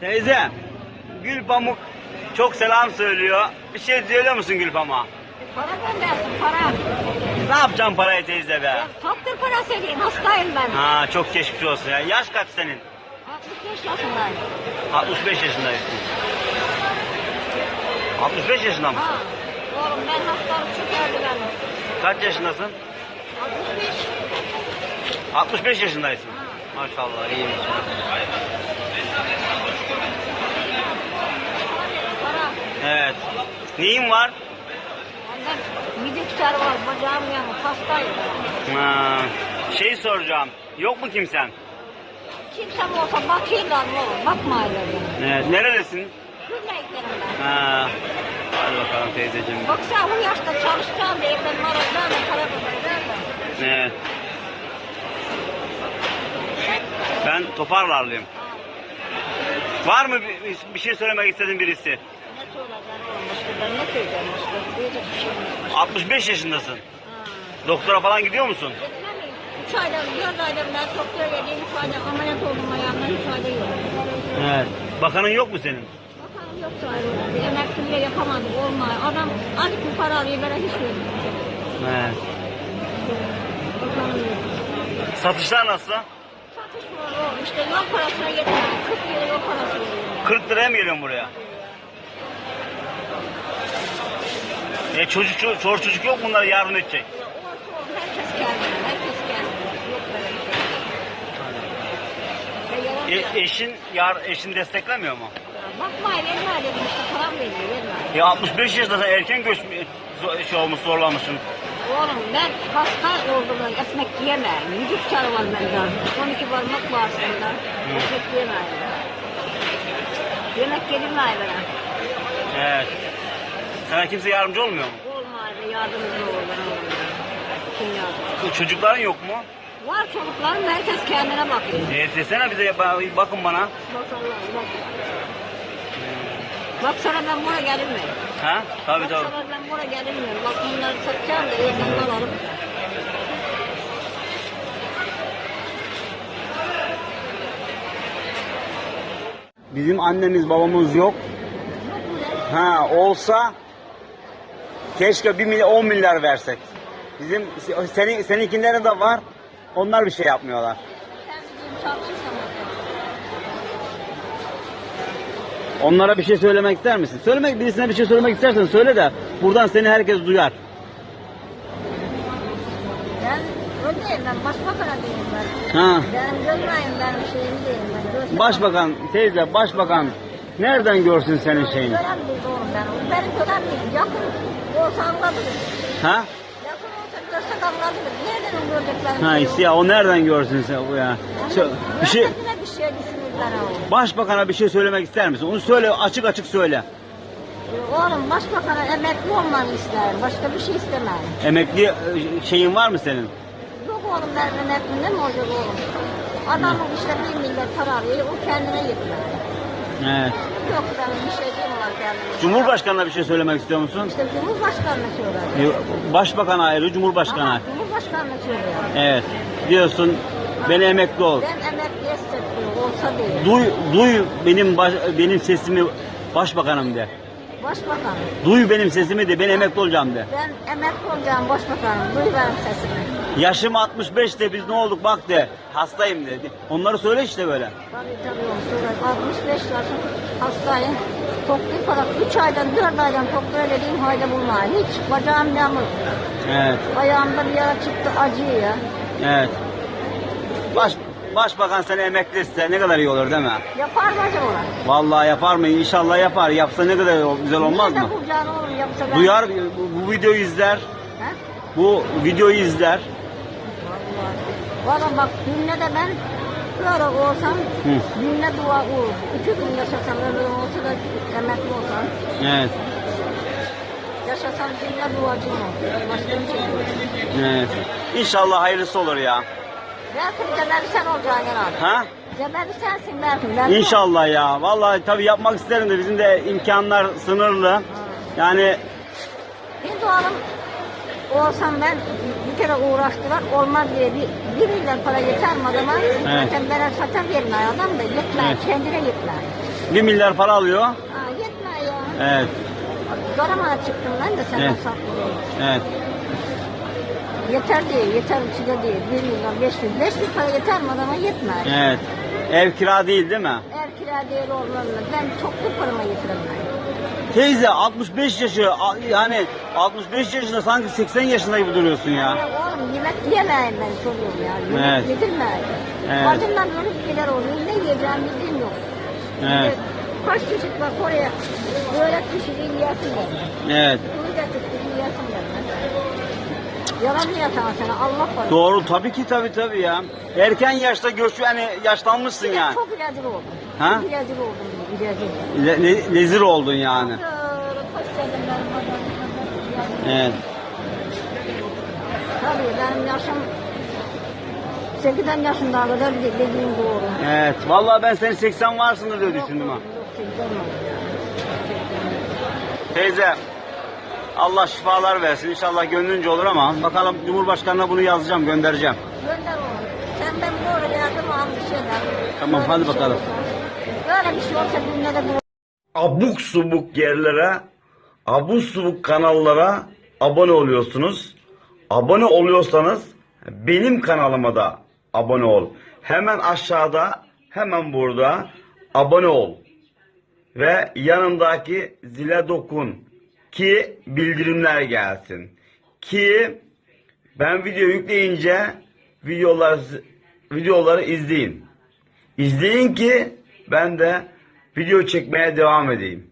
Teyze, Gül Pamuk çok selam söylüyor. Bir şey söylüyor musun Gül Pamuk'a? Para göndersin para. Ne yapacağım parayı teyze be? Ya Doktor parası edeyim hastayım ben. Ha çok geçmiş olsun ya. Yaş kaç senin? 65 yaşındayım. 65 yaşındaysın. 65 yaşında mısın? Ha. Oğlum ben hastalık çökerdi benim. Kaç yaşındasın? 65. 65 yaşındaysın. Maşallah iyiymiş. Para. Evet. Neyin var? Benden midikler var bacağım yanık hastayım. Ha, şey soracağım. Yok mu kimsen? Kimsem olsa bakıyorlar mı oğlum bakmayırlar yani. Evet. Nerelisin? Gülmeyiklerim ben. Ha. Hadi bakalım teyzeciğim. Baksana bu yaşta çalışacağım da evden maracağım da para kazanacağım da. Evet. Ben Toparlarlıyım. Var mı bir, bir şey söylemek istediğin birisi? Ne söyleyeceğim oğlum başka ben ne söyleyeceğim başka diyecek bir şey yok. 65 yaşındasın. Doktora falan gidiyor musun? Gitmem. Üç aydan, dört aydan ben doktora geldim. Üç aydan ameliyat oldum ayağımdan. Üç ayda yok. Evet. Bakanın yok mu senin? Bakalım yok sayılır. Emekli bile yapamadık. Olmuyor. Adam azıcık bir para alıyor. Ben hiç vermiyorum. Evet. Bakalım yok. Satışlar nasıl? Satış var o. İşte yol parasına yetmiyor. 40 lira yol parası veriyorum. 40 liraya mı geliyorsun buraya? E çocuk, çocuk, çocuk, çocuk yok bunlara yardım edecek. Herkes kendine. Herkes kendine. Yok böyle bir şey. Ya yalan E, eşin yar, eşin desteklemiyor mu? Bakmayın verme dedim işte param veriyor verme. Ya 65 yaşında sen erken göç şey olmuş zorlamışsın. Oğlum ben hasta oldum ekmek yiyemem. Yüzük benden. 12 parmak var senden. Ekmek yiyemem. Yemek yedirmeyi bana. Evet. Sana kimse yardımcı olmuyor mu? Olmaydı yardımcı olur. Kim yardım? Çocukların yok mu? Var çocuklarım herkes kendine bakıyor. E, desene bize ba- bakın bana. Bak Allah bak. Bak sana ben buraya gelinmiyorum. Ha? Tabii Bak tabii. sana ben buraya gelinmiyorum. Bak bunları satacağım da evden alalım. Bizim annemiz babamız yok. Ha olsa keşke 1 milyar 10 milyar versek. Bizim senin seninkilerin de var. Onlar bir şey yapmıyorlar. Onlara bir şey söylemek ister misin? Söylemek birisine bir şey söylemek istersen söyle de buradan seni herkes duyar. Ben öndeyim ben başbakana değilim ben. Ha. Ben görmeyin benim şeyimi değilim ben. Görsem- Başbakan, teyze, başbakan nereden görsün senin şeyini? Gören değil oğlum ben. Benim gören değil. Yakın olsa anlatırım. Ha? Yakın olsa görsek anlatırım. Nereden göreceklerim? Ha işte ya o nereden görsün sen bu ya? Şu- bir şey bir şey düşünürler oğlum. başbakana bir şey söylemek ister misin? Onu söyle açık açık söyle. Oğlum başbakana emekli olmamı isterim. Başka bir şey istemem. Emekli e, şeyin var mı senin? Yok oğlum ben emekli ne mi olacak oğlum? Adamın işte bir millet para arıyor. O kendine yetmez. Evet. Yok benim bir şey diyeyim var kendime. Cumhurbaşkanına bir şey söylemek istiyor musun? İşte Cumhurbaşkanı söylüyor. E, Başbakan ayrı, Cumhurbaşkanı Aha, ayrı. Cumhurbaşkanı söylüyor. Evet. Diyorsun beni emekli ol. Ben emekli hissetmiyorum olsa değil. Duy, duy benim baş, benim sesimi başbakanım de. Başbakan. Duy benim sesimi de ben emekli olacağım de. Ben emekli olacağım başbakanım. Duy benim sesimi. Yaşım 65 de biz ne olduk bak de. Hastayım de. Onları söyle işte böyle. Tabii tabii onu söyle. 65 yaşım hastayım. Toplu para 3 aydan 4 aydan toplu ödediğim hayda bulmayın. Hiç bacağım yamuk. Evet. Ayağımda bir yara çıktı acıyor ya. Evet. Baş, başbakan seni emekli etse ne kadar iyi olur değil mi? Yapar mı acaba? Vallahi yapar mı? İnşallah yapar. Yapsa ne kadar güzel olmaz mı? Bulacağını oğlum yapsa ben. Duyar bu, bu videoyu izler. He? Bu videoyu izler. Vallahi. Valla bak günde de ben böyle olsam Hı. dua olur. İki gün yaşasam ömrüm olsa da emekli olsam. Evet. Yaşasam günde duacıyım olur. Başka bir şey yok. Evet. İnşallah hayırlısı olur ya. Belki cebebi sen olacaksın herhalde. Ha? Cebebi sensin belki. Ben İnşallah ya. Vallahi tabii yapmak isterim de bizim de imkanlar sınırlı. Yani Bir doğalım olsam ben bir kere uğraştılar olmaz diye bir, bir milyar para yeter mi adama? Zaten ben zaten vermiyor adam da yetmez Evet. kendine yetmez. 1 milyar para alıyor. Ha, yetmiyor ya. Evet. Karamana çıktım ben de senden Evet. saklıyorum. Evet. Yeter diye, yeter şey değil. 1 milyon 500. 500 para yeter mi adama yetmez. Evet. Ev kira değil değil mi? Eğer kira değeri olmalı. Ben çoklu parama getiremem. Teyze 65 yaşı a- yani 65 yaşında sanki 80 yaşında gibi duruyorsun ya. Ya oğlum yemek yemeyim ben çocuğum ya. Yemek Evet. yedirmeyim. Evet. Bacımdan böyle şeyler oluyor. Ne yiyeceğim yok. Evet. Kaç çeşit bak oraya. Böyle pişireyim yesin der. Evet. Bunu. Yalan yatan sana Allah var. Doğru tabii ki tabii tabii ya. Erken yaşta göç yani yaşlanmışsın yani. Çok ilacır oldum. Ha? Çok ilacır oldum. İlacır. Le- le- lezir oldun yani. Evet. Tabii benim yaşım 8'den yaşında kadar dediğim doğru. Evet. Vallahi ben senin 80 varsındır diye düşündüm ha. Yok, 8'den var. Teyze Allah şifalar versin. İnşallah gönlünce olur ama bakalım Cumhurbaşkanı'na bunu yazacağım, göndereceğim. Gönder oğlum. Sen ben doğru yardım al bir şeyler. Tamam, Böyle hadi bir şey bakalım. olsa- Böyle bir şey olsa de bu. abuk subuk yerlere, abuk subuk kanallara abone oluyorsunuz. Abone oluyorsanız benim kanalıma da abone ol. Hemen aşağıda, hemen burada abone ol. Ve yanındaki zile dokun ki bildirimler gelsin. Ki ben video yükleyince videolar videoları izleyin. İzleyin ki ben de video çekmeye devam edeyim.